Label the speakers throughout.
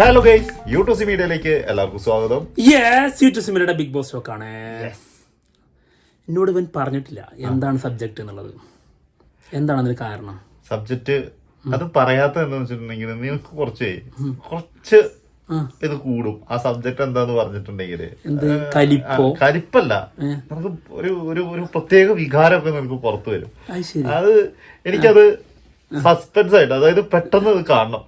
Speaker 1: Hello guys YouTube മീഡിയയിലേക്ക് എല്ലാവർക്കും സ്വാഗതം.
Speaker 2: യെസ് യൂട്യൂബ് മീഡിയയുടെ ബിഗ് ബോസ് ഷോക്കാണ് ആണ്. എന്നോട് ഇവൻ പറഞ്ഞിട്ടില്ല എന്താണ് സബ്ജക്റ്റ് എന്നുള്ളത്. എന്താണ് അതിന് കാരണം?
Speaker 1: സബ്ജക്റ്റ് അത് പറയാത്ത എന്താന്ന് വെച്ചിട്ടുണ്ടെങ്കിൽ നിങ്ങൾക്ക് കുറച്ച് കുറച്ച്. ഇത് കൂടും. ആ സബ്ജക്ട് എന്താന്ന് പറഞ്ഞിട്ടുണ്ടെങ്കിൽ
Speaker 2: കലിപ്പോ?
Speaker 1: കരിപ്പല്ല നമുക്ക് ഒരു ഒരു ഒരു പ്രത്യേക വികാരമൊക്കെ നിനക്ക് പുറത്തു വരും.
Speaker 2: അത്
Speaker 1: എനിക്കത് സസ്പെൻസ് ആയിട്ട് അതായത് പെട്ടെന്ന് അത് കാണണം.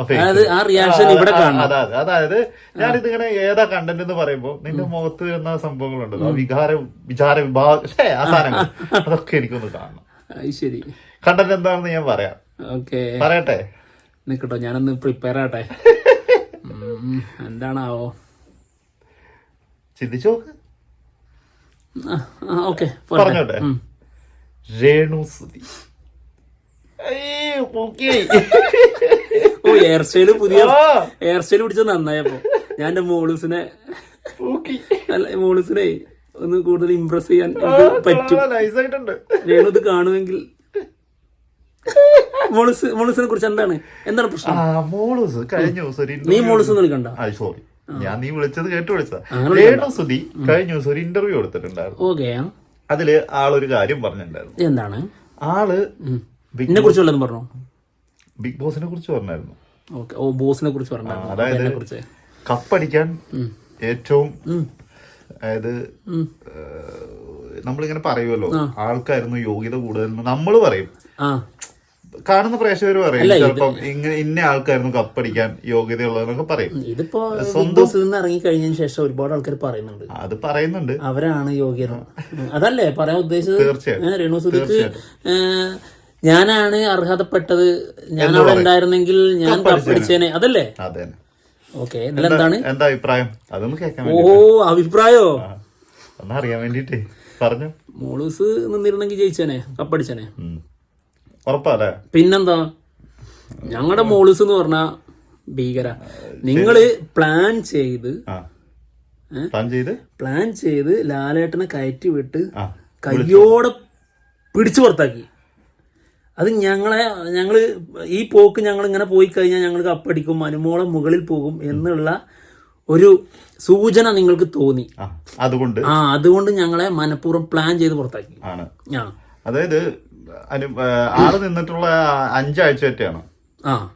Speaker 2: അതായത് ആ
Speaker 1: റിയാക്ഷൻ
Speaker 2: ഇവിടെ കാണണം.
Speaker 1: അതായത് അതായത് ഞാനിത് ഇങ്ങനെ ഏതാ കണ്ടന്റ് എന്ന് പറയുമ്പോ നിന്റെ മുഖത്ത് വരുന്ന സംഭവങ്ങളുണ്ടല്ലോ വികാര വിചാര വിഭാഗം ഛേ, ആ സാധനങ്ങൾ. അതൊക്കെ എനിക്കൊന്ന് കാണണം.
Speaker 2: ശരി.
Speaker 1: കണ്ടന്റ് എന്താണെന്ന് ഞാൻ പറയാം.
Speaker 2: ഓക്കെ
Speaker 1: പറയട്ടെ?
Speaker 2: നിക്കട്ടോ ഞാനൊന്ന് പ്രിപ്പയർ ആട്ടെ. എന്താണാവോ?
Speaker 1: ചിന്തിച്ചു നോക്ക്. പറഞ്ഞോട്ടെ. രേണു സുതി
Speaker 2: ഓ ഹെയർ സ്റ്റൈൽ പുതിയ ഹെയർ സ്റ്റൈൽ പിടിച്ചത് നന്നായപ്പോ. ഞാൻ എന്റെ മോളൂസിനെ അല്ല മോളൂസിനെ ഒന്ന് കൂടുതൽ ഇംപ്രസ് ചെയ്യാൻ പറ്റും. ഞാനത് കാണുമെങ്കിൽ മോളൂസ് മോളൂസിനെ കുറിച്ച് എന്താണ്? എന്താണ് പ്രശ്നം?
Speaker 1: മോളൂസ് കഴിഞ്ഞ ദിവസം
Speaker 2: നീ മോളിസ് വിളിക്കണ്ട
Speaker 1: സോറി ഞാൻ നീ വിളിച്ചത് കേട്ട് വിളിച്ചതാ. രേണു സുധി കഴിഞ്ഞ ദിവസം ഒരു ഇന്റർവ്യൂ കൊടുത്തിട്ടുണ്ടായിരുന്നു. അതിൽ ആളൊരു കാര്യം പറഞ്ഞിട്ടുണ്ടായിരുന്നു.
Speaker 2: എന്താണ്?
Speaker 1: ആൾ
Speaker 2: എന്നെ കുറിച്ച് വല്ലതും പറഞ്ഞു?
Speaker 1: ബിഗ് ബോസിനെ കുറിച്ച് പറഞ്ഞായിരുന്നു.
Speaker 2: ഓക്കെ ഓ ബോസിനെ കുറിച്ച് പറഞ്ഞു
Speaker 1: കപ്പടിക്കാൻ ഏറ്റവും അതായത് നമ്മളിങ്ങനെ പറയുമല്ലോ ആൾക്കായിരുന്നു യോഗ്യത കൂടുതൽ നമ്മൾ പറയും. കാണുന്ന പ്രേക്ഷകർ പറയും ചിലപ്പം ഇങ്ങനെ ഇന്ന ആൾക്കായിരുന്നു കപ്പടിക്കാൻ യോഗ്യതയുള്ളതെന്നൊക്കെ പറയും.
Speaker 2: ഇതിപ്പോ സ്വന്തം ഇറങ്ങി കഴിഞ്ഞതിന് ശേഷം ഒരുപാട് ആൾക്കാർ പറയുന്നുണ്ട്.
Speaker 1: അത് പറയുന്നുണ്ട്.
Speaker 2: അവരാണ് യോഗ്യത. അതല്ലേ പറയാൻ ഉദ്ദേശിച്ചത്?
Speaker 1: തീർച്ചയായും.
Speaker 2: രേണു സുധിക്ക് ഞാനാണ് അർഹതപ്പെട്ടത്. ഞാൻ അവിടെ ഉണ്ടായിരുന്നെങ്കിൽ ഞാൻ കപ്പടിച്ചേനെ അതല്ലേ?
Speaker 1: അതെ
Speaker 2: ഓക്കെ എന്താണ്
Speaker 1: എന്താ അഭിപ്രായം? അതൊന്ന് കേൾക്കാൻ
Speaker 2: ഓ അഭിപ്രായോ?
Speaker 1: ഒന്നറിയാൻ വേണ്ടിട്ടേ. പറഞ്ഞു.
Speaker 2: മോളൂസ് നിന്നിരുന്നെങ്കിൽ ജയിച്ചേനെ കപ്പടിച്ചേനെ.
Speaker 1: ഉറപ്പല്ലേ
Speaker 2: പിന്നെന്താ? ഞങ്ങളുടെ മോളൂസ് എന്ന് പറഞ്ഞ ഭീകര. നിങ്ങൾ പ്ലാൻ ചെയ്ത്
Speaker 1: പ്ലാൻ ചെയ്ത്?
Speaker 2: പ്ലാൻ ചെയ്ത് ലാലേട്ടനെ കയറ്റി വിട്ട് കയ്യോടെ പിടിച്ചു പുറത്താക്കി. അത് ഞങ്ങളെ ഞങ്ങൾ ഈ പോക്ക് ഞങ്ങൾ ഇങ്ങനെ പോയി കഴിഞ്ഞാൽ ഞങ്ങൾ കപ്പടിക്കും മനുമോളം മുകളിൽ പോകും എന്നുള്ള ഒരു സൂചന നിങ്ങൾക്ക് തോന്നി.
Speaker 1: അതുകൊണ്ട്
Speaker 2: ആ അതുകൊണ്ട് ഞങ്ങളെ മനഃപൂർവം പ്ലാൻ ചെയ്ത് പുറത്താക്കി. ആ.
Speaker 1: അതായത് ആറ് നിന്നിട്ടുള്ള അഞ്ചാഴ്ച ഒറ്റയാണ്
Speaker 2: ആ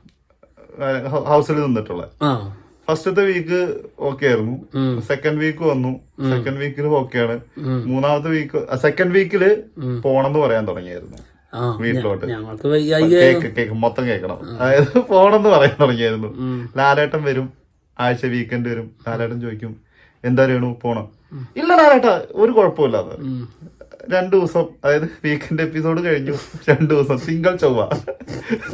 Speaker 1: ഹൗസിൽ നിന്നിട്ടുള്ള.
Speaker 2: ആ.
Speaker 1: ഫസ്റ്റത്തെ വീക്ക് ഓക്കെ ആയിരുന്നു. സെക്കൻഡ് വീക്ക് വന്നു. സെക്കൻഡ് വീക്കിൽ ഓക്കെയാണ് മൂന്നാമത്തെ വീക്ക് സെക്കൻഡ് വീക്കിൽ പോണെന്ന് പറയാൻ തുടങ്ങിയായിരുന്നു. വീട്ടിലോട്ട് കേക്ക് കേക്ക് മൊത്തം കേൾക്കണം. അതായത് പോണെന്ന് പറയാൻ തുടങ്ങിയായിരുന്നു. ലാലേട്ടൻ വരും ആഴ്ച വീക്കെൻഡ് വരും ലാലേട്ടൻ ചോദിക്കും എന്താ വേണു പോണം? ഇല്ല ലാലേട്ട ഒരു കുഴപ്പമില്ല അത്. രണ്ടു ദിവസം അതായത് വീക്കെൻഡ് എപ്പിസോഡ് കഴിഞ്ഞു രണ്ടു ദിവസം തിങ്കൾ ചൊവ്വ.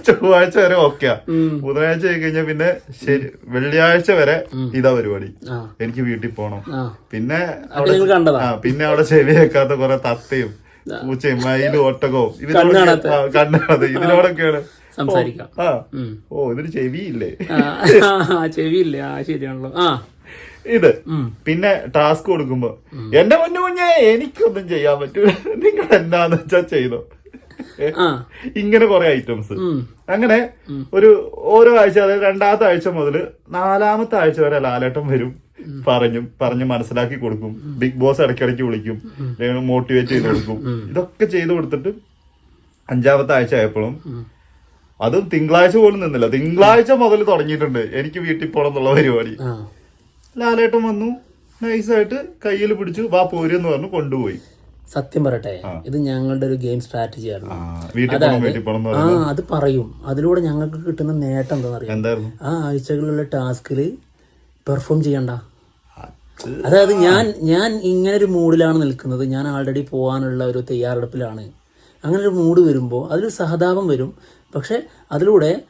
Speaker 1: ചൊവ്വാഴ്ച വരെ ഓക്കെയാ ബുധനാഴ്ച ആയി കഴിഞ്ഞാൽ പിന്നെ ശരി വെള്ളിയാഴ്ച വരെ ഇതാ പരിപാടി. എനിക്ക് വീട്ടിൽ പോണം. പിന്നെ പിന്നെ അവിടെ ചെവി വെക്കാത്ത കുറെ തത്തയും പൂച്ചയും മയിലും ഒട്ടകവും.
Speaker 2: കണ്ണ് കാണാത്ത.
Speaker 1: കണ്ണാതെ ഇതിനോടൊക്കെയാണ്.
Speaker 2: സംസാരിക്കാം.
Speaker 1: ഓ ഇതിന് ചെവിയില്ലേ?
Speaker 2: ചെവിയില്ലേ? ആ ശരിയാണല്ലോ. ആ.
Speaker 1: ഇത് പിന്നെ ടാസ്ക് കൊടുക്കുമ്പോ എന്റെ മുന്നു മുന്നേ എനിക്കൊന്നും ചെയ്യാൻ പറ്റൂല. നിങ്ങൾ എന്താന്ന് വെച്ചാ ചെയ്തോ? ഇങ്ങനെ കുറെ ഐറ്റംസ് അങ്ങനെ ഒരു ഓരോ ആഴ്ച അതായത് രണ്ടാമത്തെ ആഴ്ച മുതൽ നാലാമത്തെ ആഴ്ച വരെ ലാലേട്ടം വരും. പറഞ്ഞും പറഞ്ഞ് മനസ്സിലാക്കി കൊടുക്കും. ബിഗ് ബോസ് ഇടയ്ക്കിടയ്ക്ക് വിളിക്കും. മോട്ടിവേറ്റ് ചെയ്ത് കൊടുക്കും. ഇതൊക്കെ ചെയ്ത് കൊടുത്തിട്ട് അഞ്ചാമത്തെ ആഴ്ച ആയപ്പോഴും അതും തിങ്കളാഴ്ച പോലും നിന്നില്ല. തിങ്കളാഴ്ച മുതൽ തുടങ്ങിയിട്ടുണ്ട്. എനിക്ക് വീട്ടിൽ പോകണം എന്നുള്ള പരിപാടി. ലാലേട്ടൻ വന്നു. നൈസായിട്ട് കയ്യിൽ പിടിച്ചു വാ പോരെന്ന് പറഞ്ഞു കൊണ്ടുപോയി.
Speaker 2: സത്യം പറയട്ടെ ഇത് ഞങ്ങളുടെ ഒരു ഗെയിം സ്ട്രാറ്റജി
Speaker 1: ആണ്
Speaker 2: ആയിരുന്നു
Speaker 1: എന്ന്
Speaker 2: ആ അത് പറയും. അതിലൂടെ ഞങ്ങൾക്ക് കിട്ടുന്ന നേട്ടം എന്താണെന്ന് അറിയാം?
Speaker 1: എന്തായിരുന്നു?
Speaker 2: ആ ആഴ്ചകളിലുള്ള ടാസ്കിൽ പെർഫോം ചെയ്യണ്ട. അതായത് ഞാൻ ഞാൻ ഇങ്ങനെ ഒരു മൂഡിലാണ് നിൽക്കുന്നത്. ഞാൻ ആൾറെഡി പോകാനുള്ള ഒരു തയ്യാറെടുപ്പിലാണ്. അങ്ങനെ ഒരു മൂഡ് വരുമ്പോൾ അതിലൊരു സഹതാപം വരും. പക്ഷെ അതിലൂടെ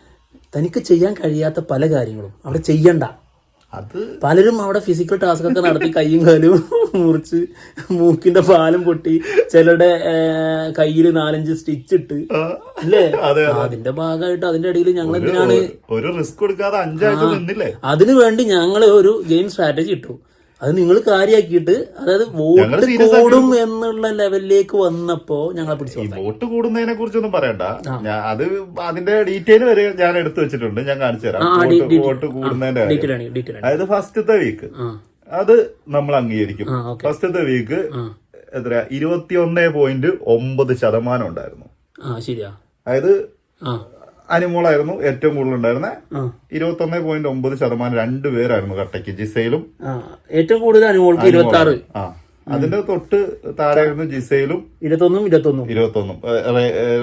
Speaker 2: തനിക്ക് ചെയ്യാൻ കഴിയാത്ത പല കാര്യങ്ങളും. അവിടെ ചെയ്യണ്ട.
Speaker 1: അത്
Speaker 2: പലരും അവിടെ ഫിസിക്കൽ ടാസ്ക് ഒക്കെ നടത്തി കയ്യും കാലും മുറിച്ച് മൂക്കിന്റെ പാലും പൊട്ടി ചിലരുടെ കയ്യിൽ നാലഞ്ച് സ്റ്റിച്ച് ഇട്ട്. അല്ലേ?
Speaker 1: അതെ
Speaker 2: അതിന്റെ ഭാഗമായിട്ട് അതിന്റെ ഇടയിൽ ഞങ്ങൾ എന്തിനാണ്?
Speaker 1: ഒരു റിസ്ക് കൊടുക്കാതെ
Speaker 2: അതിനു വേണ്ടി ഞങ്ങൾ ഒരു ഗെയിം സ്ട്രാറ്റജി ഇട്ടു. അത് നിങ്ങൾ കാര്യമാക്കിയിട്ട് അതായത് വോട്ട് കൂടും എന്നുള്ള ലെവലിലേക്ക് വന്നപ്പോ ഞങ്ങളെ പിടിച്ചു
Speaker 1: വോട്ട് കൂടുന്നതിനെ കുറിച്ചൊന്നും പറയണ്ട. അത് അതിന്റെ ഡീറ്റെയിൽ വരെ ഞാൻ എടുത്തു വെച്ചിട്ടുണ്ട് ഞാൻ കാണിച്ചു തരാം. വോട്ട് കൂടുന്നതിന്റെ അതായത് ഫസ്റ്റത്തെ വീക്ക് അത് നമ്മൾ അംഗീകരിക്കും. ഫസ്റ്റത്തെ വീക്ക് എത്ര ഇരുപത്തി ഒന്നേ പോയിന്റ് ഒമ്പത് ശതമാനം ഉണ്ടായിരുന്നു.
Speaker 2: ശരിയാ.
Speaker 1: അതായത് അനിമോളായിരുന്നു ഏറ്റവും കൂടുതൽ ഉണ്ടായിരുന്നത് ഇരുപത്തി ഒന്ന് പോയിന്റ് ഒമ്പത് ശതമാനം രണ്ടുപേരായിരുന്നു കട്ടയ്ക്ക് ജിസയിലും
Speaker 2: ഏറ്റവും കൂടുതൽ അനുമോൾക്ക് ഇരുപത്തി ആറ്
Speaker 1: ആ അതിന്റെ തൊട്ട് താഴെയായിരുന്നു ജിസയിലും
Speaker 2: ഇരുപത്തൊന്നും ഇരുപത്തൊന്നും.
Speaker 1: ഇരുപത്തൊന്നും.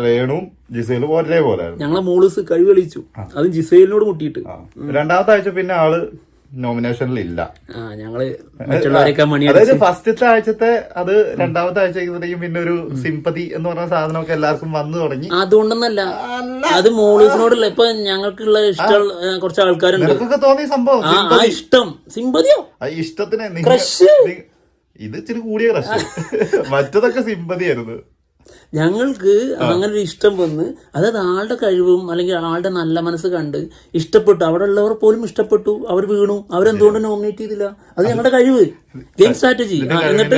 Speaker 1: റേണും ജിസയിലും ഒരേപോലെ
Speaker 2: ഞങ്ങളെ മോളൂസ് കഴിവ് കളിച്ചു അതും ജിസൈലിനോട് മുട്ടിയിട്ട്.
Speaker 1: രണ്ടാമത്തെ ആഴ്ച പിന്നെ
Speaker 2: ആൾ മണി
Speaker 1: അതായത് ഫസ്റ്റത്തെ ആഴ്ചത്തെ അത് രണ്ടാമത്തെ ആഴ്ചയ്ക്കും പിന്നെ ഒരു സിമ്പതി എന്ന് പറഞ്ഞ സാധനമൊക്കെ എല്ലാവർക്കും വന്നു തുടങ്ങി.
Speaker 2: അതുകൊണ്ടൊന്നല്ല അത് മോളിസിനോടുള്ള ഇപ്പൊ ഞങ്ങൾക്കുള്ള ഇഷ്ടം കുറച്ച് ആൾക്കാരുണ്ട്.
Speaker 1: നിനക്കൊക്കെ തോന്നിയ സംഭവം?
Speaker 2: ആ ഇഷ്ടം. സിമ്പതിയോ
Speaker 1: ഇഷ്ടത്തിന് ഇത് ഇച്ചിരി കൂടിയ ക്രഷ്. മറ്റതൊക്കെ സിമ്പതി ആയിരുന്നു
Speaker 2: ഞങ്ങൾക്ക് അങ്ങനെ ഒരു ഇഷ്ടം വന്ന് അതായത് ആളുടെ കഴിവും അല്ലെങ്കിൽ ആളുടെ നല്ല മനസ്സ് കണ്ട് ഇഷ്ടപ്പെട്ടു. അവിടെ ഉള്ളവർ പോലും ഇഷ്ടപ്പെട്ടു. അവർ വീണു. അവരെന്തുകൊണ്ട് നോമിനേറ്റ് ചെയ്തില്ല. അത് ഞങ്ങളുടെ കഴിവ്. ഗെയിം സ്ട്രാറ്റജി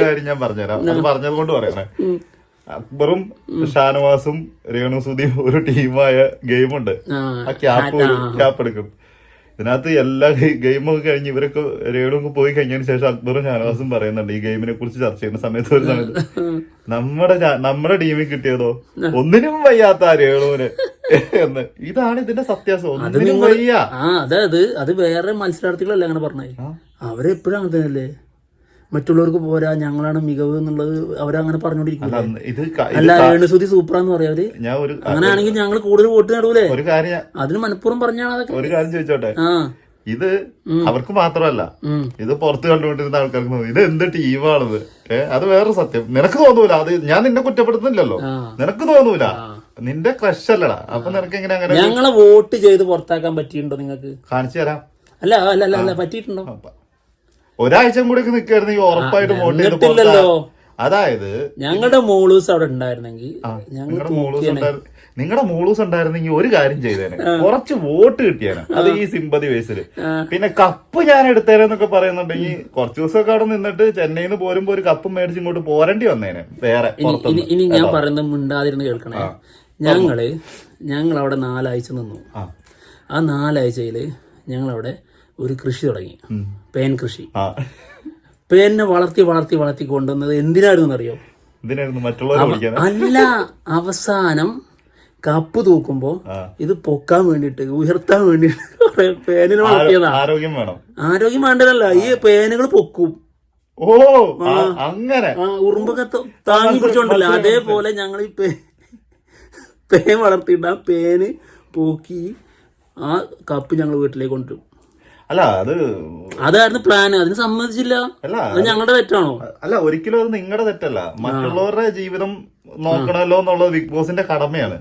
Speaker 1: കാര്യം ഞാൻ പറഞ്ഞുതരാം. പറയണേ. അക്ബറും ഷാനവാസും രേണുസുതിയും ഒരു ടീമായ ഗെയിമുണ്ട്
Speaker 2: ആ.
Speaker 1: ആ ക്യാപ്പ് ക്യാപ്പ് എടുക്കും. ഇതിനകത്ത് എല്ലാ ഗെയിമൊക്കെ കഴിഞ്ഞ് ഇവരൊക്കെ രേണുക്ക് പോയി കഴിഞ്ഞതിന് ശേഷം അക്ബറും ഷാനവാസും പറയുന്നുണ്ട് ഈ ഗെയിമിനെ കുറിച്ച് ചർച്ച ചെയ്യുന്ന സമയത്ത് ഒരു സമയത്ത്. നമ്മുടെ നമ്മുടെ ടീമിൽ കിട്ടിയതോ? ഒന്നിനും വയ്യാത്ത ആ രേണുവിന്. എന്ന്. ഇതാണ് ഇതിന്റെ സത്യാസം. ഒന്നിനും വയ്യ.
Speaker 2: ആ അതായത് അത് വേറെ മത്സരാർത്ഥികളല്ല അങ്ങനെ പറഞ്ഞേ അവരെപ്പോഴും അങ്ങനെ തന്നെയല്ലേ? മറ്റുള്ളവർക്ക് പോരാ ഞങ്ങളാണ് മികവ് എന്നുള്ളത് അവരങ്ങനെ പറഞ്ഞോണ്ടിരിക്കില്ല
Speaker 1: സൂപ്പർ എന്ന്
Speaker 2: അല്ല സൂപ്പറാന്ന് പറയാ
Speaker 1: അവർ
Speaker 2: അങ്ങനെയാണെങ്കിൽ ഞങ്ങൾ കൂടുതൽ വോട്ട് നേടൂലേ? അതിന് മനഃപൂർവം പറഞ്ഞാണ് അതൊക്കെ.
Speaker 1: ഒരു കാര്യം ചോദിച്ചോട്ടെ?
Speaker 2: ആ.
Speaker 1: ഇത് അവർക്ക് മാത്രമല്ല. ഇത് പുറത്ത് കണ്ടുകൊണ്ടിരുന്ന ആൾക്കാർക്ക് ഇത് എന്ത് ടീമാണിത്? ഏഹ് അത് വേറെ സത്യം. നിനക്ക് തോന്നൂല അത് ഞാൻ നിന്നെ കുറ്റപ്പെടുത്തുന്നില്ലല്ലോ. നിനക്ക് തോന്നൂല. നിന്റെ ക്രഷ് അല്ലടാ. അപ്പൊ നിനക്ക് എങ്ങനെ അങ്ങനെ
Speaker 2: ഞങ്ങളെ വോട്ട് ചെയ്ത് പുറത്താക്കാൻ പറ്റിയിട്ടുണ്ടോ നിങ്ങൾക്ക്?
Speaker 1: കാണിച്ചു തരാം.
Speaker 2: അല്ല അല്ല അല്ല പറ്റിയിട്ടുണ്ടോ?
Speaker 1: ഒരാഴ്ച കൂടി നിൽക്കായിരുന്നെങ്കിൽ ഉറപ്പായിട്ട് വോട്ട് ചെയ്ത്
Speaker 2: എന്നിട്ടില്ലല്ലോ.
Speaker 1: പുറത്താ- അതായത്
Speaker 2: ഞങ്ങളുടെ മോളൂസ് അവിടെ ഉണ്ടായിരുന്നെങ്കിൽ ഞങ്ങളുടെ
Speaker 1: നിങ്ങളുടെ മോളൂസ് ഉണ്ടായിരുന്നു നിങ്ങളുടെ മോളൂസ് ഉണ്ടായിരുന്നെങ്കിൽ ഒരു കാര്യം ചെയ്തേനെ. കുറച്ച് വോട്ട് കിട്ടിയേനെ. അത് ഈ സിമ്പതി ബേസിൽ പിന്നെ കപ്പ് ഞാൻ എടുത്തേനെന്നൊക്കെ പറയുന്നുണ്ടെങ്കിൽ കുറച്ച് ദിവസമൊക്കെ അവിടെ നിന്നിട്ട് ചെന്നൈയിൽ നിന്ന് പോരുമ്പോ ഒരു കപ്പ് മേടിച്ച് ഇങ്ങോട്ട് പോരേണ്ടി വന്നേനെ. വേറെ
Speaker 2: ഇനി
Speaker 1: പുറത്തുനിന്ന്.
Speaker 2: ഇനി ഞാൻ പറയുന്നത് മിണ്ടാതിരുന്ന് കേൾക്കണേ. ഞങ്ങൾ ഞങ്ങൾ അവിടെ നാലാഴ്ച നിന്നു.
Speaker 1: ആ
Speaker 2: നാലാഴ്ചയിൽ ഞങ്ങളവിടെ ഒരു കൃഷി തുടങ്ങി പേൻ കൃഷി പേനെ വളർത്തി വളർത്തി വളർത്തി കൊണ്ടുവന്നത് എന്തിനായിരുന്നു അറിയോ അല്ല അവസാനം കപ്പ് തൂക്കുമ്പോ ഇത് പൊക്കാൻ വേണ്ടിട്ട് ഉയർത്താൻ വേണ്ടിട്ട് പേനിനെ വളർത്തിയതാ
Speaker 1: ആരോഗ്യം വേണം
Speaker 2: ആരോഗ്യം വേണ്ടതല്ല ഈ പേനുകൾ പൊക്കും
Speaker 1: ഓ അങ്ങനെ
Speaker 2: ഉറുമ്പൊക്കെ താങ്ങി പിടിച്ചോണ്ടല്ലോ അതേപോലെ ഞങ്ങൾ ഈ പേ പേൻ വളർത്തിയിട്ട് ആ പേന് പോക്കി ആ കപ്പ് ഞങ്ങൾ വീട്ടിലേക്ക് കൊണ്ടുവരും
Speaker 1: അല്ല അത്
Speaker 2: അതായിരുന്നു പ്ലാൻ അതിന് സമ്മതിച്ചില്ല.
Speaker 1: അല്ല
Speaker 2: അത് ഞങ്ങളുടെ തെറ്റാണോ?
Speaker 1: അല്ല ഒരിക്കലും അത് നിങ്ങളുടെ തെറ്റല്ല. മറ്റുള്ളവരുടെ ജീവിതം നോക്കണല്ലോ എന്നുള്ളത് ബിഗ് ബോസിന്റെ കടമയാണ്.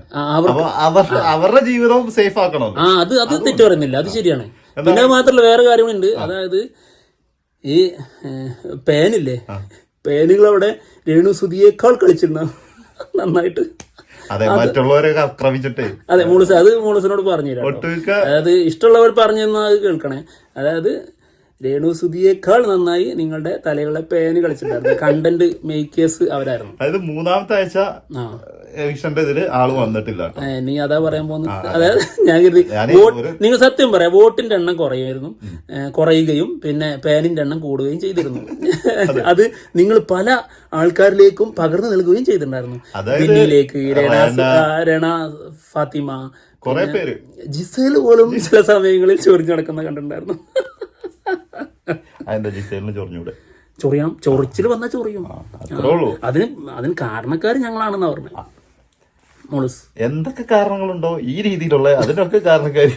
Speaker 1: അവരുടെ ജീവിതം സേഫ് ആക്കണം.
Speaker 2: ആ അത് അത് തെറ്റ് പറയുന്നില്ല. അത് ശരിയാണ്. പിന്നെ മാത്രമല്ല മാത്രല്ല വേറെ കാര്യങ്ങളുണ്ട് അതായത് ഈ പേനില്ലേ? പേനുകൾ അവിടെ രേണു സുതിയേക്കാൾ കളിച്ചിരുന്ന നന്നായിട്ട്
Speaker 1: അതെ മറ്റുള്ളവരെ ആക്രമിച്ചിട്ട്.
Speaker 2: അതെ മോളിസ് അത് മോളിസിനോട് പറഞ്ഞു അതായത് ഇഷ്ടമുള്ളവർ പറഞ്ഞു തന്നാൽ അത് കേൾക്കണേ. അതായത് രേണു സുധിയേക്കാൾ നന്നായി നിങ്ങളുടെ തലയിലുള്ള പേന് കളിച്ചിട്ടുണ്ടായിരുന്നു. കണ്ടന്റ് മേക്കേഴ്സ് അവരായിരുന്നു.
Speaker 1: അതായത് മൂന്നാമത്തെ ആഴ്ച
Speaker 2: ആ
Speaker 1: എവിഷന്റെ ഇതിൽ ആൾ വന്നിട്ടില്ല.
Speaker 2: നീ അതാ പറയാൻ പോകുന്നത്? അതായത് ഞാൻ കരുതി നിങ്ങൾ സത്യം പറയാം വോട്ടിന്റെ എണ്ണം കുറയുമായിരുന്നു. കുറയുകയും പിന്നെ പേനിന്റെ എണ്ണം കൂടുകയും ചെയ്തിരുന്നു. അത്. നിങ്ങൾ പല ആൾക്കാരിലേക്കും പകർന്നു നൽകുകയും ചെയ്തിട്ടുണ്ടായിരുന്നു. ബിന്നിയിലേക്ക് രണ ഫാത്തിമ
Speaker 1: കുറെ പേര്.
Speaker 2: ജിസേൽ പോലും ചില സമയങ്ങളിൽ ചൊറിഞ്ഞു നടക്കുന്ന കണ്ടിട്ടുണ്ടായിരുന്നു.
Speaker 1: അതിന്റെ ജിസേലിന് ചൊറിഞ്ഞൂടെ?
Speaker 2: ചൊറിയാം ചൊറിച്ചിൽ വന്നാൽ ചൊറിയും. അതിന് അതിന് കാരണക്കാർ ഞങ്ങളാണെന്നാ പറഞ്ഞത്.
Speaker 1: എന്തൊക്കെ കാരണങ്ങളുണ്ടോ ഈ രീതിയിലുള്ള അതിനൊക്കെ കാരണക്കാരി?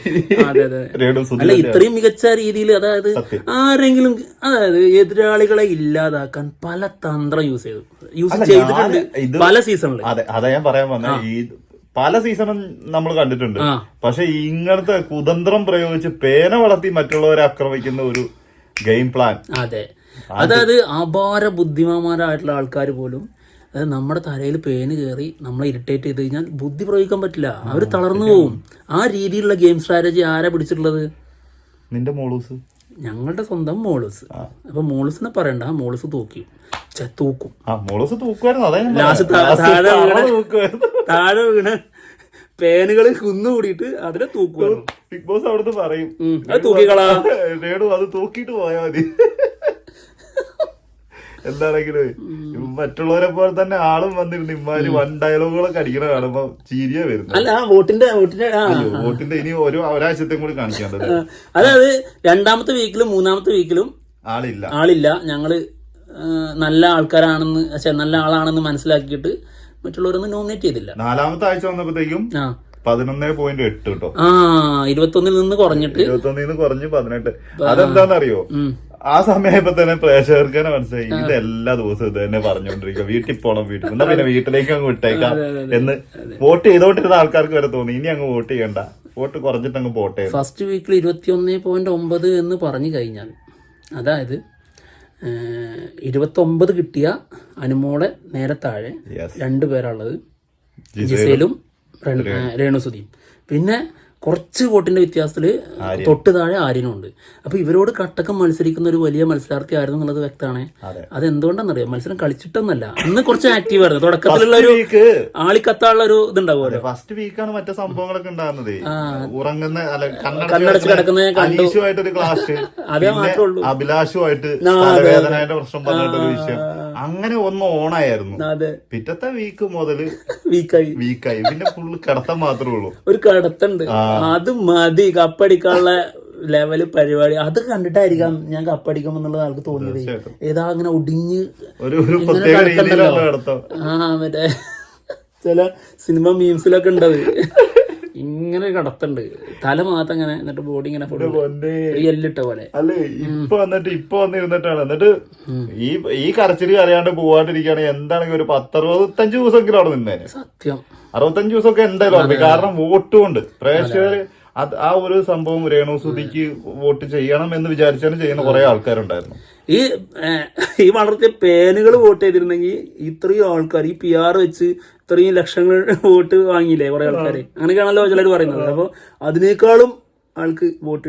Speaker 2: അല്ല ഇത്രയും മികച്ച രീതിയിൽ അതായത് ആരെങ്കിലും അതായത് എതിരാളികളെ ഇല്ലാതാക്കാൻ പല തന്ത്രം യൂസ് ചെയ്തു. യൂസ് ചെയ്തിട്ടുണ്ട് പല സീസണിൽ
Speaker 1: അതെ അതാ ഞാൻ പറയാൻ വന്ന. ഈ പല സീസണും നമ്മൾ കണ്ടിട്ടുണ്ട്. പക്ഷെ ഇങ്ങനത്തെ കുതന്ത്രം പ്രയോഗിച്ച് പേന വളർത്തി മറ്റുള്ളവരെ ആക്രമിക്കുന്ന ഒരു ഗെയിം പ്ലാൻ
Speaker 2: അതെ. അതായത് അപാര ബുദ്ധിമാന്മാരായിട്ടുള്ള ആൾക്കാർ പോലും അതായത് നമ്മുടെ തലയിൽ പേന് കയറി നമ്മളെ ഇറിറ്റേറ്റ് ചെയ്ത് കഴിഞ്ഞാൽ ബുദ്ധി പ്രയോഗിക്കാൻ പറ്റില്ല. അവർ തളർന്നു പോകും ആ രീതിയിലുള്ള ഗെയിം സ്ട്രാറ്റജി ആരാ പിടിച്ചിട്ടുള്ളത്?
Speaker 1: നിന്റെ മോളൂസ്.
Speaker 2: ഞങ്ങളുടെ സ്വന്തം മോളൂസ്. അപ്പൊ മോളൂസിനെ പറയണ്ട. മോളൂസ് തൂക്കി. തൂക്കും. ലാസ്റ്റ് താഴെ വീണ്. താഴെ വീണ്. പേനുകൾ കുന്നുകൂടിയിട്ട് അതിനെ തൂക്കും
Speaker 1: ബിഗ് ബോസ് അവിടുന്ന് പറയും.
Speaker 2: അത് തൂക്കിക്കളാ.
Speaker 1: അത് തൂക്കിട്ട് പോയാ മതി. എന്താണെങ്കിലും മറ്റുള്ളവരെ പോലെ തന്നെ ആളും വന്നിരുന്നു. ഇമ്മാര് വൺ ഡയലോഗുകളൊക്കെ അടിക്കണ കാണുമ്പോ ചീരിയ വരുന്നു
Speaker 2: അല്ല ആ വോട്ടിന്റെ വോട്ടിന്റെ
Speaker 1: ഇനി ഓരോ ഒരാഴ്ചത്തെ കൂടി കാണിക്കേണ്ടത്
Speaker 2: അതായത് രണ്ടാമത്തെ വീക്കിലും മൂന്നാമത്തെ വീക്കിലും
Speaker 1: ആളില്ല.
Speaker 2: ആളില്ല. ഞങ്ങൾ നല്ല ആൾക്കാരാണെന്ന് നല്ല ആളാണെന്ന് മനസ്സിലാക്കിയിട്ട് മറ്റുള്ളവരൊന്നും നോമിനേറ്റ് ചെയ്തില്ല.
Speaker 1: നാലാമത്തെ ആഴ്ച വന്നപ്പോഴത്തേക്കും പതിനൊന്നേ പോയിന്റ് എട്ട് കേട്ടോ
Speaker 2: ആ ഇരുപത്തൊന്നിൽ നിന്ന് കുറഞ്ഞിട്ട്
Speaker 1: ഇരുപത്തൊന്നിന്ന് കുറഞ്ഞ് പതിനെട്ട്. അതെന്താന്നറിയോ
Speaker 2: ഉം.
Speaker 1: ആ സമയപ്പോ തന്നെ പ്രേക്ഷകർക്ക് തന്നെ മനസ്സിലായി. ഇത് എല്ലാ ദിവസവും ഇത് തന്നെ പറഞ്ഞുകൊണ്ടിരിക്കുക വീട്ടിൽ പോണം വീട്ടിൽ എന്നാ പിന്നെ വീട്ടിലേക്ക് അങ്ങ് വിട്ടേക്കാം എന്ന് വോട്ട് ചെയ്തോണ്ടിരുന്ന ആൾക്കാർക്ക് വരെ തോന്നി. ഇനി അങ്ങ് വോട്ട് ചെയ്യണ്ട. വോട്ട് കുറഞ്ഞിട്ട് അങ്ങ് പോട്ടെ.
Speaker 2: ഫസ്റ്റ് വീക്കിൽ ഇരുപത്തിയൊന്ന് പോയിന്റ് ഒമ്പത് എന്ന് പറഞ്ഞു കഴിഞ്ഞാൽ അതായത് ഇരുപത്തൊമ്പത് കിട്ടിയ അനുമോളെ നേരെ താഴെ
Speaker 1: രണ്ടുപേരുള്ളത്
Speaker 2: രണ്ടു പേരുള്ളത്
Speaker 1: ജിസേലും.
Speaker 2: രേണു സുധീം രേണുസുതിയും പിന്നെ കുറച്ച് വോട്ടിന്റെ വ്യത്യാസത്തിൽ തൊട്ട് താഴെ ആര്യനും ഉണ്ട് അപ്പൊ ഇവരോട് കട്ടക്കം മത്സരിക്കുന്ന ഒരു വലിയ മത്സരാർത്ഥി ആയിരുന്നു എന്നുള്ളത് വ്യക്തമാണ്.
Speaker 1: അതെ.
Speaker 2: അതെന്തുകൊണ്ടാണെന്നറിയാം മത്സരം കളിച്ചിട്ടൊന്നല്ല. അന്ന് കുറച്ച് ആക്റ്റീവ് ആയിരുന്നു. തുടക്കത്തിലുള്ള ഒരു ആളിക്കത്താനുള്ള ഒരു ഇതുണ്ടാവുമല്ലോ.
Speaker 1: ഫസ്റ്റ് വീക്കാണ് മറ്റേ സംഭവങ്ങളൊക്കെ ഉണ്ടാകുന്നത്. ഉറങ്ങുന്ന
Speaker 2: കണ്ണടച്ച് കിടക്കുന്ന കണ്ടു.
Speaker 1: ക്ലാസ്
Speaker 2: അതേ മാത്രമേ ഉള്ളൂ.
Speaker 1: അഭിലാഷുമായിട്ട് പ്രശ്നം പറഞ്ഞിട്ടൊരു വിഷയം. അങ്ങനെ ഒന്ന് ഓണായിരുന്നു.
Speaker 2: അതെ.
Speaker 1: പിറ്റത്തെ വീക്ക് മുതൽ
Speaker 2: വീക്കായി
Speaker 1: വീക്കായി പിന്നെ ഫുള്ള് കിടത്തം മാത്രമേ ഉള്ളൂ.
Speaker 2: ഒരു കടത്തുണ്ട്. അത് മതി. കപ്പടിക്കാനുള്ള ലെവൽ പരിപാടി. അത് കണ്ടിട്ടായിരിക്കാം ഞാൻ കപ്പടിക്കും എന്നുള്ളത് ആൾക്ക് തോന്നിയത്. ഏതാ അങ്ങനെ ഒടിഞ്ഞ് ആ മറ്റേ ചില സിനിമ മീംസിലൊക്കെ ഉണ്ടത്. ഇങ്ങനെ കടത്തുണ്ട്. തല മാത്രം ഇങ്ങനെ എന്നിട്ട് ബോഡി ഇങ്ങനെ എല്ലിട്ട പോലെ.
Speaker 1: അല്ലേ ഇപ്പൊ വന്നിട്ട് ഇപ്പൊ വന്നിരുന്നിട്ടാണ്. എന്നിട്ട് ഈ ഈ കരച്ചിൽ കരയാണ്ട് പോവാണ്ടിരിക്കുകയാണെങ്കിൽ എന്താണെങ്കിൽ ഒരു പത്തറുപത്തഞ്ച് ദിവസമെങ്കിലും അവിടെ നിന്നേനെ.
Speaker 2: സത്യം.
Speaker 1: അറുപത്തഞ്ച് ദിവസമൊക്കെ എന്തായാലും കാരണം വോട്ട് കൊണ്ട് പ്രേക്ഷകര് അത്. ആ ഒരു സംഭവം രേണു സുധിക്ക് വോട്ട് ചെയ്യണം എന്ന് വിചാരിച്ചാണ് ചെയ്യുന്ന കുറെ ആൾക്കാരുണ്ടായിരുന്നു.
Speaker 2: ഈ ഈ വളർത്തിയ പേനുകൾ വോട്ട് ചെയ്തിരുന്നെങ്കിൽ ഇത്രയും ആൾക്കാർ ഈ പി ആർ വെച്ച് ഇത്രയും ലക്ഷങ്ങൾ വോട്ട് വാങ്ങിയില്ലേ കുറെ ആൾക്കാർ അങ്ങനെയൊക്കെയാണല്ലോ ചിലർ പറയുന്നത്. അപ്പൊ അതിനേക്കാളും ആൾക്ക് വോട്ട്.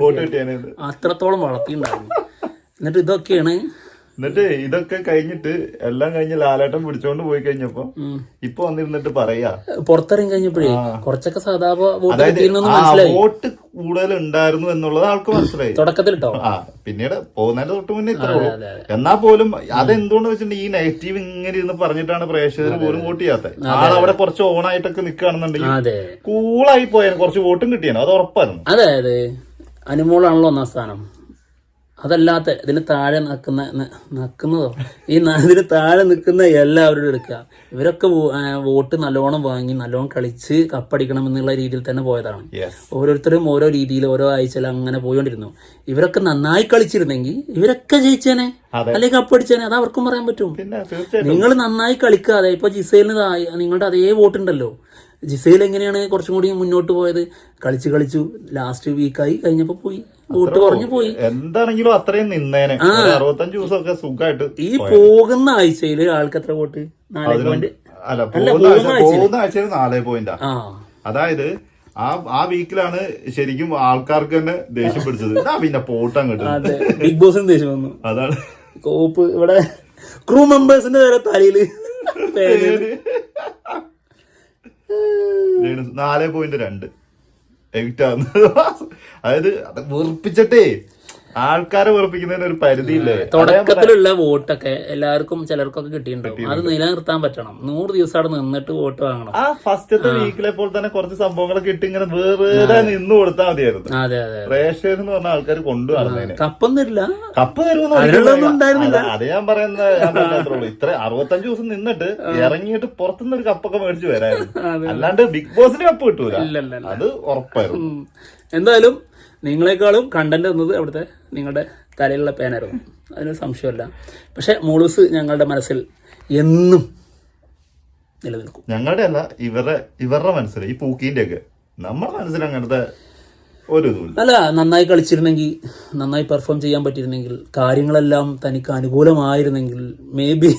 Speaker 2: അത്രത്തോളം വളർത്തിണ്ടായിരുന്നു എന്നിട്ട് ഇതൊക്കെയാണ്
Speaker 1: എന്നിട്ട് ഇതൊക്കെ കഴിഞ്ഞിട്ട് എല്ലാം കഴിഞ്ഞ് ലാലേട്ടൻ പിടിച്ചോണ്ട് പോയി കഴിഞ്ഞപ്പോ ഇപ്പൊ വന്നിരുന്നിട്ട് പറയാ.
Speaker 2: പുറത്തിറങ്ങി കഴിഞ്ഞപ്പോഴേ കുറച്ചൊക്കെ സാധാപ വോട്ട്
Speaker 1: അതായത്
Speaker 2: മനസ്സിലായി.
Speaker 1: വോട്ട് കൂടുതൽ ഉണ്ടായിരുന്നു എന്നുള്ളത് ആൾക്ക് മനസ്സിലായി.
Speaker 2: തുടക്കത്തിൽ
Speaker 1: ആ പിന്നീട് പോകുന്നതിന്റെ തൊട്ട് മുന്നേ ഇത്ര. എന്നാ പോലും അതെന്തുകൊണ്ട് വെച്ചിട്ടുണ്ടെങ്കിൽ ഈ നെഗറ്റീവ് ഇങ്ങനെ ഇരുന്ന് പറഞ്ഞിട്ടാണ് പ്രേക്ഷകർ പോലും വോട്ട് ചെയ്യാത്തത് ആളവിടെ കുറച്ച് ഓണായിട്ടൊക്കെ നിൽക്കുകയാണെന്നുണ്ടെങ്കിൽ
Speaker 2: അതെ.
Speaker 1: കൂളായി പോയാൽ കുറച്ച് വോട്ടും കിട്ടിയാണ് അത് ഉറപ്പായിരുന്നു.
Speaker 2: അതെ അതെ. അനുമോളാണല്ലോ ഒന്നാം സ്ഥാനം. അതല്ലാത്ത ഇതിന് താഴെ നിൽക്കുന്ന നിൽക്കുന്നതോ ഈ ഇതിന് താഴെ നിൽക്കുന്ന എല്ലാവരും എടുക്കുക. ഇവരൊക്കെ വോട്ട് നല്ലോണം വാങ്ങി നല്ലോണം കളിച്ച് കപ്പടിക്കണം എന്നുള്ള രീതിയിൽ തന്നെ പോയതാണ്. ഓരോരുത്തരും ഓരോ രീതിയിൽ ഓരോ ആഴ്ചയിൽ അങ്ങനെ പോയോണ്ടിരുന്നു. ഇവരൊക്കെ നന്നായി കളിച്ചിരുന്നെങ്കിൽ ഇവരൊക്കെ ജയിച്ചേനെ. അല്ലെങ്കിൽ കപ്പടിച്ചേനെ? അത് അവർക്കും പറയാൻ പറ്റും. നിങ്ങൾ നന്നായി കളിക്കാതെ ഇപ്പൊ ജിസൈലിന് നിങ്ങളുടെ അതേ വോട്ടുണ്ടല്ലോ. ജിസൈൽ എങ്ങനെയാണ് കുറച്ചും കൂടി മുന്നോട്ട് പോയത്? കളിച്ച് കളിച്ചു. ലാസ്റ്റ് വീക്കായി കഴിഞ്ഞപ്പോൾ പോയി. വോട്ട് കുറഞ്ഞു പോയി.
Speaker 1: എന്താണെങ്കിലും അത്രയും നിന്നേനെ. അറുപത്തഞ്ച് ദിവസമൊക്കെ സുഖമായിട്ട്
Speaker 2: ഈ പോകുന്ന ആഴ്ചയിൽ ആൾക്ക് എത്ര വോട്ട്? നാല് പോയിന്റ്?
Speaker 1: അല്ല പോകുന്ന ആഴ്ച ആഴ്ചയിൽ നാലേ പോയിന്റാ. അതായത് ആ ആ വീക്കിലാണ് ശരിക്കും ആൾക്കാർക്ക് തന്നെ ദേഷ്യം പിടിച്ചത്. പിന്നെ പോട്ടം കിട്ടും
Speaker 2: അതെ. ബിഗ് ബോസിന് ദേഷ്യം വന്നു.
Speaker 1: അതാണ്.
Speaker 2: കോപ്പ് ഇവിടെ ക്രൂ മെമ്പേഴ്സിന്റെ വരെ
Speaker 1: തലയിൽ നാലേ പോയിന്റ് രണ്ട്. എവിക്റ്റ് ആവുന്നത് അതായത് അത് വെറുപ്പിച്ചിട്ടേ ആൾക്കാരെ വെറുപ്പിക്കുന്നതിന് ഒരു പരിധിയില്ലേ?
Speaker 2: തുടക്കത്തിലുള്ള വോട്ടൊക്കെ എല്ലാവർക്കും ചിലർക്കൊക്കെ കിട്ടിയിട്ടുണ്ടാവും. അത് നിലനിർത്താൻ പറ്റണം. നൂറ് ദിവസം അവിടെ നിന്നിട്ട് വോട്ട് വാങ്ങണം.
Speaker 1: ആ ഫസ്റ്റത്തെ വീക്കിലെ പോലെ തന്നെ കുറച്ച് സംഭവങ്ങളൊക്കെ ഇട്ട് ഇങ്ങനെ വേറെ നിന്ന് കൊടുത്താൽ മതിയായിരുന്നു.
Speaker 2: അതെ അതെ
Speaker 1: പ്രേക്ഷകർ എന്ന് പറഞ്ഞ ആൾക്കാർ കൊണ്ടു നടന്നതിന്
Speaker 2: തരില്ല
Speaker 1: കപ്പ് തരുമെന്നുണ്ടായിരുന്നില്ല അത് ഞാൻ പറയുന്നത് ഇത്ര അറുപത്തഞ്ച് ദിവസം നിന്നിട്ട് ഇറങ്ങിയിട്ട് പുറത്തുനിന്ന് ഒരു കപ്പൊക്കെ മേടിച്ച് വരായിരുന്നു. അല്ലാണ്ട് ബിഗ് ബോസിന് കപ്പ് കിട്ടൂല. അത് ഉറപ്പായിരുന്നു.
Speaker 2: എന്തായാലും നിങ്ങളെക്കാളും കണ്ടന്റ് എന്നത് അവിടുത്തെ നിങ്ങളുടെ തലയിലുള്ള പേനായിരുന്നു അതിന് സംശയമല്ല. പക്ഷെ മൂളൂസ് ഞങ്ങളുടെ മനസ്സിൽ എന്നും നിലനിൽക്കും.
Speaker 1: ഞങ്ങളുടെ അല്ല ഇവരുടെ ഇവരുടെ മനസ്സിൽ ഈ പൂക്കിന്റെ ഒക്കെ നമ്മുടെ മനസ്സിൽ അങ്ങനത്തെ ഒരു
Speaker 2: അല്ല നന്നായി കളിച്ചിരുന്നെങ്കിൽ നന്നായി പെർഫോം ചെയ്യാൻ പറ്റിയിരുന്നെങ്കിൽ കാര്യങ്ങളെല്ലാം തനിക്ക് അനുകൂലമായിരുന്നെങ്കിൽ മേ ബി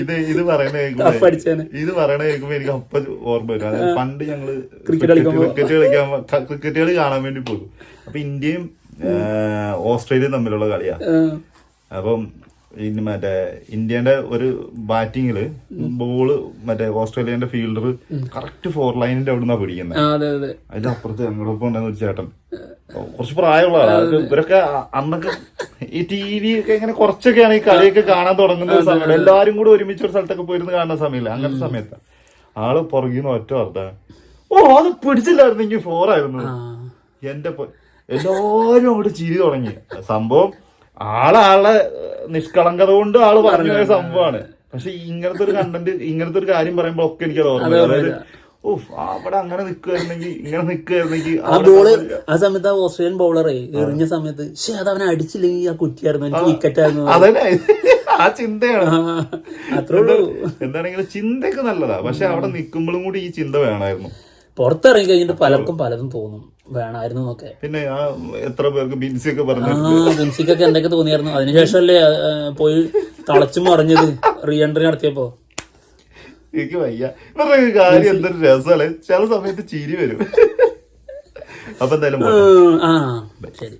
Speaker 1: ഇത് ഇത് പറയണ കേൾക്കുമ്പോ
Speaker 2: പഠിച്ചേനെ
Speaker 1: ഇത് പറയണ കേൾക്കുമ്പോ എനിക്ക് അപ്പ ഓർമ്മ വരും. അതായത് പണ്ട് ഞങ്ങൾ
Speaker 2: ക്രിക്കറ്റ്
Speaker 1: ക്രിക്കറ്റ് കളിക്കാൻ ക്രിക്കറ്റ് കളി കാണാൻ വേണ്ടി പോകും. അപ്പൊ ഇന്ത്യയും ഓസ്ട്രേലിയയും തമ്മിലുള്ള കളിയാ. അപ്പം മറ്റേ ഇന്ത്യയുടെ ഒരു ബാറ്റിങ്ങിൽ ബോൾ മറ്റേ ഓസ്ട്രേലിയന്റെ ഫീൽഡർ കറക്റ്റ് ഫോർ ലൈനിന്റെ അവിടെ നിന്നാ പിടിക്കുന്നത്
Speaker 2: അതെ അതെ.
Speaker 1: അതിന്റെ അപ്പുറത്ത് ഞങ്ങളൊപ്പം ഉണ്ടായിരുന്ന ഒരു ചേട്ടൻ. കുറച്ച് പ്രായമുള്ള ആളാണ് ഇവരൊക്കെ അന്നൊക്കെ ഈ ടി വി ഒക്കെ ഇങ്ങനെ കുറച്ചൊക്കെയാണ് ഈ കളിയൊക്കെ കാണാൻ തുടങ്ങുന്ന ഒരു സമയം എല്ലാരും കൂടെ ഒരുമിച്ച് ഒരു സ്ഥലത്തൊക്കെ പോയിരുന്ന് കാണുന്ന സമയമില്ല. അങ്ങനത്തെ സമയത്ത്. ആൾ പുറകിന്ന് ഒറ്റ വാർത്ത. ഓ അത് പിടിച്ചില്ലായിരുന്നെങ്കിൽ
Speaker 2: ആ.
Speaker 1: എന്റെ എല്ലാരും അങ്ങോട്ട് ചിരി തുടങ്ങി. സംഭവം ആളാളെ നിഷ്കളങ്കത കൊണ്ട് ആൾ പറഞ്ഞ ഒരു സംഭവമാണ്. പക്ഷെ ഇങ്ങനത്തെ ഒരു കണ്ടന്റ് ഇങ്ങനത്തെ ഒരു കാര്യം പറയുമ്പോ ഒക്കെ എനിക്ക് തോന്നുന്നു അതായത് ഓഹ് അവിടെ അങ്ങനെ ഇങ്ങനെ
Speaker 2: ആ ബോൾ ആ സമയത്ത് ആ ഓസ്ട്രേലിയൻ ബൗളറെ എറിഞ്ഞ സമയത്ത് പക്ഷെ അത് അവനെ അടിച്ചില്ലെങ്കിൽ ആ കുറ്റിയായിരുന്നു എനിക്ക് വിക്കറ്റ് ആയിരുന്നു
Speaker 1: അതന്നെ. ആ ചിന്തയാണ്.
Speaker 2: അത്രേ ഉള്ളൂ.
Speaker 1: എന്താണെങ്കിലും ചിന്തയൊക്കെ നല്ലതാ. പക്ഷെ അവിടെ നിക്കുമ്പോഴും കൂടി ഈ ചിന്ത വേണമായിരുന്നു.
Speaker 2: പുറത്തിറങ്ങി കഴിഞ്ഞിട്ട് പലർക്കും പലതും തോന്നും. വേണമായിരുന്നു എന്നൊക്കെ.
Speaker 1: പിന്നെ ആ എത്ര പേർക്ക് ബിൻസി ഒക്കെ പറഞ്ഞു
Speaker 2: ബിൻസിക്കൊക്കെ എന്തൊക്കെ തോന്നിയായിരുന്നു? അതിനുശേഷമല്ലേ പോയി തളച്ചു മറിഞ്ഞത് റീ എൻട്രി നടത്തിയപ്പോ?
Speaker 1: എനിക്ക് വയ്യ. ഇവരുടെ കാര്യം എന്തൊരു രസമല്ലേ ചില സമയത്ത് ചിരി വരും. അപ്പൊ എന്തായാലും
Speaker 2: ആ ശരി.